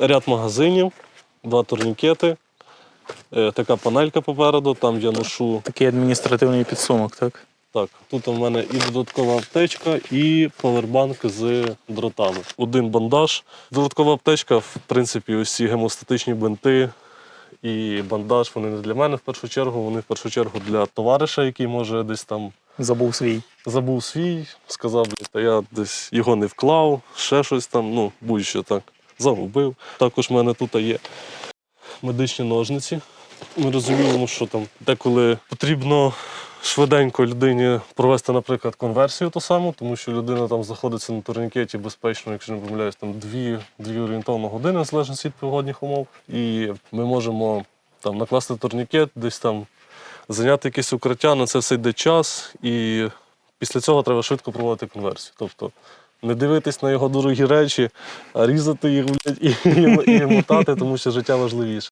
ряд магазинів, два турнікети, е, така панелька попереду, там я ношу. Такий адміністративний підсумок, так? Так, тут у мене і додаткова аптечка, і павербанк з дротами. Один бандаж. Додаткова аптечка, в принципі, ці гемостатичні бинти і бандаж, вони не для мене в першу чергу, вони в першу чергу для товариша, який може десь там Забув свій. забув свій, сказав, блядь, я десь його не вклав, ще щось там, ну, будь-що так, загубив. Також в мене тут є медичні ножниці. Ми розуміємо, що там деколи потрібно швиденько людині провести, наприклад, конверсію ту саму, тому що людина там знаходиться на турнікеті безпечно, якщо не помиляюсь, там дві, дві орієнтовно години, в залежності від погодних умов. І ми можемо там накласти турнікет, десь там зайняти якесь укриття, на це все йде час, і після цього треба швидко проводити конверсію. Тобто не дивитись на його дорогі речі, а різати їх блядь, і, і, і мотати, тому що життя важливіше.